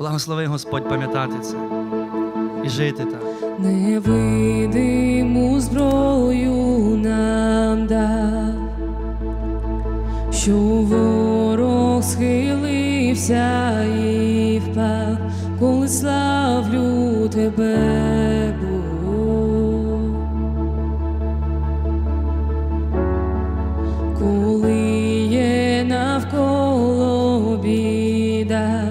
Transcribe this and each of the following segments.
Благослови Господь пам'ятати це і жити так. Невидиму зброю нам дав, що ворог схилився і впав, коли славлю тебе. Коли є навколо біда,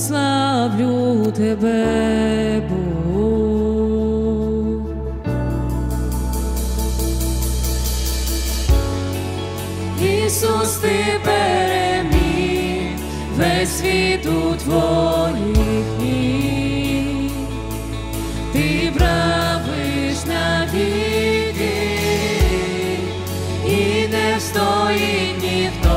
славлю тебе, Бог. Ісус, ти переміг весь світ у твоїх ніг. Ти правиш навіки, і не встоїть ніхто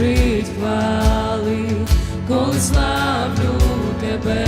заглушить хвали, коли славлю тебе,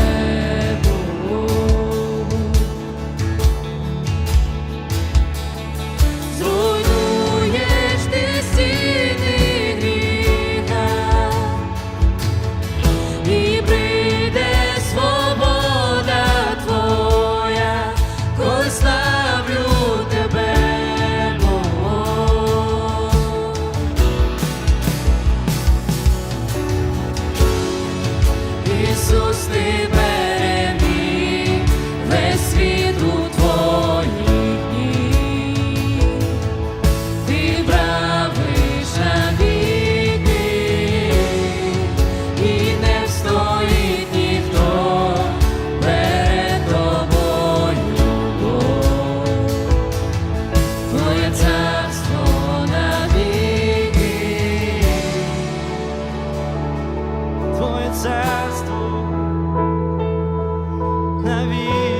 vida.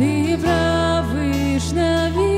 ти правиш на.